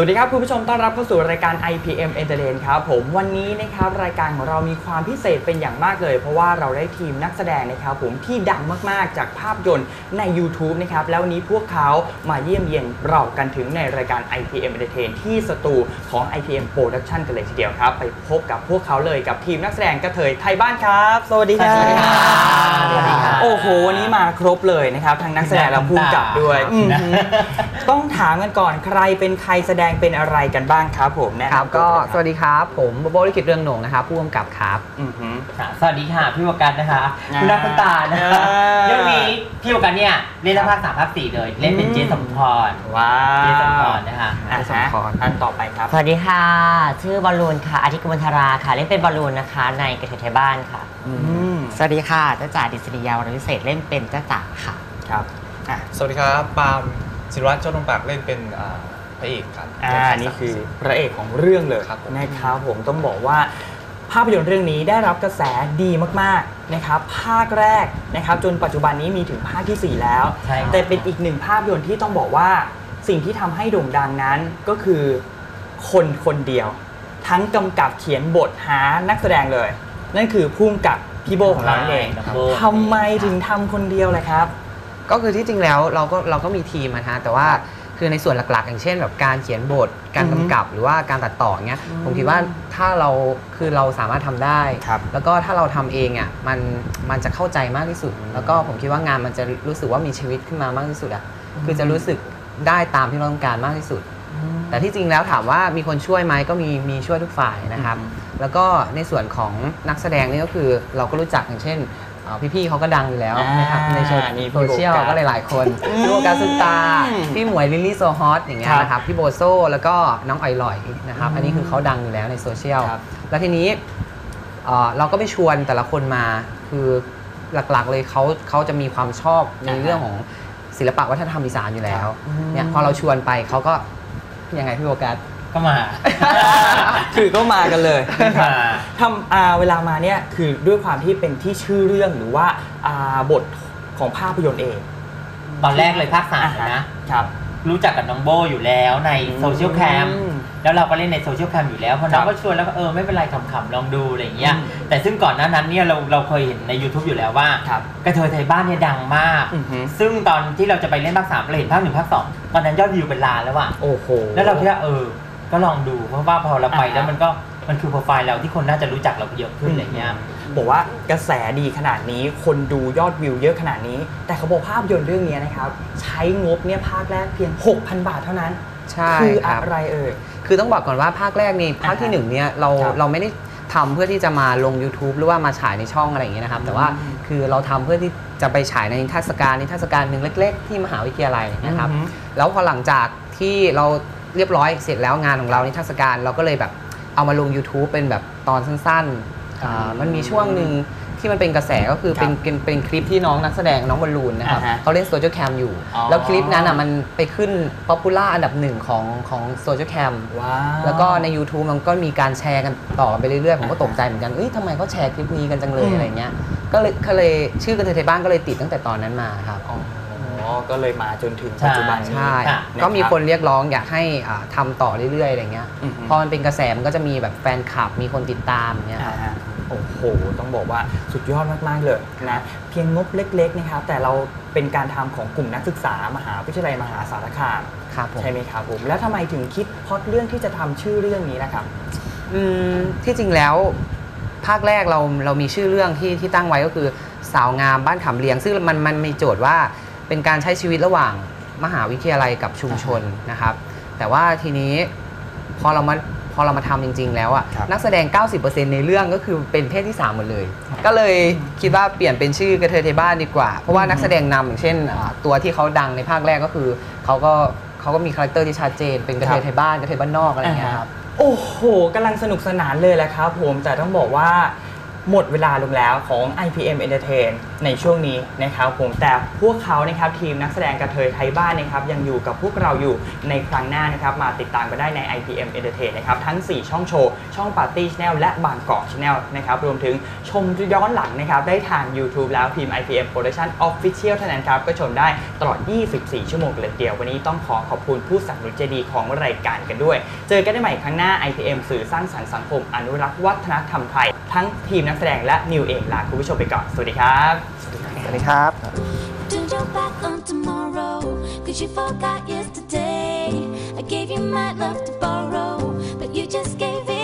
วัสดีครับ คุณผู้ชมต้อนรับเข้าสู่รายการ IPM Entertain ครับผมวันนี้นะครับรายการของเรามีความพิเศษเป็นอย่างมากเลย เพราะว่าเราได้ทีมนักแสดงนะครับผมที่ดังมากๆจากภาพยนตร์ใน YouTube นะครับแล้ววันนี้พวกเขามาเยี่ยมเยียนเรากันถึงในรายการ IPM Entertain ที่สตูของ IPM Production กันเลยทีเดียวครับไปพบกับพวกเขาเลยกับทีมนักแสดงกระเทยไทยบ้านครับ สวัสดีครับสวัสดีครับสวัสดีครับโอ้โหวันนี้มาครบเลยนะครับทั้งนักแสดงและผู้กำกับด้วยครับอืมต้องถามกันก่อนใครเป็นใครแสดงเป็นอะไรกันบ้างครับผมแนะครับนำตัวก็เลยสวัสดีครับผมโบโบลิขิตเรืองหนงนะครับผู้กำกับครับ อือหือ ค่ะสวัสดีค่ะ พี่วกันนะคะอ่าคุณนักคุณตานะคะอ่า เรื่องนี้พี่วกันเนี่ยเล่นทั้งภาคสามภาคสี่เลย เล่นเป็นอืมเจสมพรว้าเจสมพวรนะคะ อะเจสัฮะมพรอันต่อไปครับ สวัสดีค่ะ ชื่อบอลลูนค่ะอาทิตย์กมลธาราค่ะ เล่นเป็นบอลลูนนะคะ ในกระเทยไทยบ้านค่ะอืมสวัสดีค่ะจ้าจ๋าดิษริยาวรวิเศษเล่นเป็นจ้าจ๋าค่ะ ครับอะสวัสดีครับ ปาล์มศิริวัฒน์เจ้าตรงปากเล่นเป็นอ่า พระเอกครับอ่านี่คือพระเอกของเรื่องเลยครับผมนะครับผมต้องบอกว่าภาพยนตร์เรื่องนี้ได้รับกระแสดีมากๆนะครับภาคแรกนะครับจนปัจจุบันนี้มีถึงภาคทีสี่4 แล้วใช่ครับแต่เป็นอีกหนึ่งภาพยนตร์ที่ต้องบอกว่าสิ่งที่ทำให้โด่งดังนั้นก็คือคนคนเดียว ทั้งกำกับเขียนบทหานักแสดงเลย นั่นคือพุ่มกับพี่โบของเรานั่นเองน้โบทำไมถึงทำคนเดียวเลยครับ ก็คือที่จริงแล้วเราก็เราก็มีทีมนะฮะแต่ว่า คือในส่วนหลักๆ อย่างเช่น แบบการเขียนบทการอือฮึกำกับ หรือว่าการตัดต่อเงี้ยผมคิดว่าถ้าเราคือเราสามารถทำได้ ครับแล้วก็ถ้าเราทำเองอะมันมันจะเข้าใจมากที่สุด แล้วก็ผมคิดว่างานมันจะรู้สึกว่ามีชีวิตขึ้นมามากที่สุดอะคือจะรู้สึกได้ตามที่เราต้องการมากที่สุด แต่ที่จริงแล้วถามว่ามีคนช่วยไหมก็มีมีช่วยทุกฝ่ายนะครับอืมแล้วก็ในส่วนของนักแสดงนี่ก็คือเราก็รู้จักอย่างเช่นเอ่อ พี่ๆเขาก็ดังอยู่แล้วนะครับอ่าในโซนี่พี่โซเชียลโบกัสก็หลายๆคนอืมพี่โบกัสซุปตา พี่หมวยลิลลี่โซฮอตอย่างเงี้ยครับนะครับพี่โบโซแล้วก็น้องออยลอยนะครับอืมอันนี้คือเขาดังอยู่แล้วในโซเชียลครับแล้วทีนี้เอ่อเราก็ไปชวนแต่ละคนมาคือหลักๆเลยเขาเขาจะมีความชอบในอ่าฮะเรื่องของศิลปะวัฒนธรรมอีสานอยู่แล้วอืมเนี่ยพอเราชวนไปเขาก็ยังไงพี่โบกัส ก็มา คือก็มากันเลยนะครับมาทำอ่าเวลามาเนี่ยคือด้วยความที่เป็นที่ชื่อเรื่องหรือว่าอ่าบทของภาพยนตร์เอง ตอนแรกเลยภาคสามอ่าฮนะครับ รู้จักกับน้องโบอยู่แล้วในโซเชียลแคมอืมแล้วเราก็เล่นในโซเชียลแคมอยู่แล้วพอน้องครับก็ชวนแล้วก็เออไม่เป็นไรขำๆลองดูอะไรอย่างเงี้ย อืม แต่ซึ่งก่อนหน้านั้นเนี่ยเราเราเคยเห็นใน YouTube อยู่แล้วว่า ครับ กระเทยไทยบ้านเนี่ยดังมาก อือฮึซึ่งตอนที่เราจะไปเล่นภาคสามเราเห็นภาคหนึ่งภาคสองตอนนั้นยอดวิวเป็นล้านแล้วอะโอ้โห แล้วเราคิดว่าเออ ก็ลองดูเพราะว่าพอเราไปอ่าฮะแล้วมันก็มันคือโปรไฟล์เราที่คนน่าจะรู้จักเราเยอะขึ้นอะไรเงี้ยบอกว่ากระแสดีขนาดนี้คนดูยอดวิวเยอะขนาดนี้ แต่เขาบอกภาพยนตร์เรื่องนี้นะครับ ใช้งบเนี่ยภาคแรกเพียง 6,000 บาทเท่านั้นใช่คือคอะรับไรเอ่ย คือต้องบอกก่อนว่าภาคแรกนี่ภาคที่อ่าฮะหนึ่งเนี่ยเราครับเราไม่ได้ทำเพื่อที่จะมาลง YouTube หรือว่ามาฉายในช่องอะไรอย่างเงี้ยนะครับ แต่ว่าอืมคือเราทำเพื่อที่จะไปฉายในนิทรรศการนิทรรศการหนึ่งเล็ก ๆ ที่มหาวิทยาลัยนะครับอือฮึแล้วพอหลังจากที่เรา เรียบร้อยเสร็จแล้วงานของเรานิทรรศการเราก็เลยแบบเอามาลง YouTube เป็นแบบตอนสั้นๆอ่ามันมีช่วงหนึ่งที่มันเป็นกระแสก็คือเป็นเป็นเป็นคลิปที่น้องนักแสดงน้องบอลลูนนะครับอ่าฮะเขาเล่นโซเชียลแคมอยู่ อ๋อ แล้วคลิปนั้นอะมันไปขึ้นป๊อปปูล่าอันดับหนึ่งของของโซเชียลแคม ว้าว แล้วก็ใน YouTube มันก็มีการแชร์กันต่อกันไปเรื่อยๆ ผมก็ตกใจเหมือนกัน เอ้ยทำไมเขาแชร์คลิปนี้กันจังเลยอืม อะไรเงี้ย ก็เลยก็เลยชื่อกระเทยไทยบ้านก็เลยติดตั้งแต่ตอนนั้นมาครับ อ๋อ ก็เลยมาจนถึงปัจจุบันนี้ใช่ค่ะก็มีคนเรียกร้องอยากให้อ่าทำาต่อเรื่อยๆอะไรเงี้ยอือฮึ พอมันเป็นกระแสมันก็จะมีแบบแฟนคลับมีคนติดตามเงี้ยครับอ่าฮะโอ้โห ต้องบอกว่าสุดยอดมาก ๆ เลยนะ เพียงงบเล็ก ๆ นะครับ แต่เราเป็นการทำของกลุ่มนักศึกษามหาวิทยาลัยมหาสารคาม ครับผม ใช่ไหมครับผม แล้วทำไมถึงคิดพล็อดเรื่องที่จะทำชื่อเรื่องนี้นะครับ อืมที่จริงแล้วภาคแรกเราเรามีชื่อเรื่องที่ที่ตั้งไว้ก็คือสาวงามบ้านขำเลียง ซึ่งมันมันมีโจทย์ว่า เป็นการใช้ชีวิตระหว่างมหาวิทยาลัยกับชุมชนนะครับ แต่ว่าทีนี้พอเรามาพอเรามาทำจริง ๆ แล้วอะครับนักแสดง 90%ในเรื่องก็คือเป็นเพศที่ 3 หมดเลย ก็เลยคิดว่าเปลี่ยนเป็นชื่อกระเทยไทยบ้านดีกว่า เพราะว่านักแสดงนำอย่างเช่นอ่าตัวที่เขาดังในภาคแรกก็คือเขาก็เขาก็มีคาแรคเตอร์ที่ชัดเจน เป็นกระเทยไทยบ้านกระเทยบ้านนอกอะไรอย่างเงี้ยครับโอ้โหกำลังสนุกสนานเลยแหละครับผมแต่ต้องบอกว่า หมดเวลาลงแล้วของ IPM Entertain ในช่วงนี้นะครับผมแต่พวกเขานะครับทีมนักแสดงกระเทยไทยบ้านนะครับยังอยู่กับพวกเราอยู่ในครั้งหน้านะครับมาติดตามกันได้ใน IPM Entertain นะครับทั้ง 4 ช่องโชว์ ช่อง Party Channel และบางกอก Channel นะครับรวมถึงชมย้อนหลังนะครับได้ทาง YouTube แล้วพิมพ์ IPM Production Official เท่านั้นครับก็ชมได้ตลอด 24 ชั่วโมงเลยเดียว วันนี้ต้องขอขอบคุณผู้สนับสนุนใจดีของรายการกันด้วย เจอกันได้ใหม่ครั้งหน้า IPM สื่อสร้างสรรค์สังคมอนุรักษ์วัฒนธรรมไทย ทั้งทีมนักแสดงและนิวเองลาคุณผู้ชมไปก่อน สวัสดีครับ สวัสดีครับ Turn your back on tomorrow, cause you forgot yesterday. I gave you my love to borrow, but you just gave it away.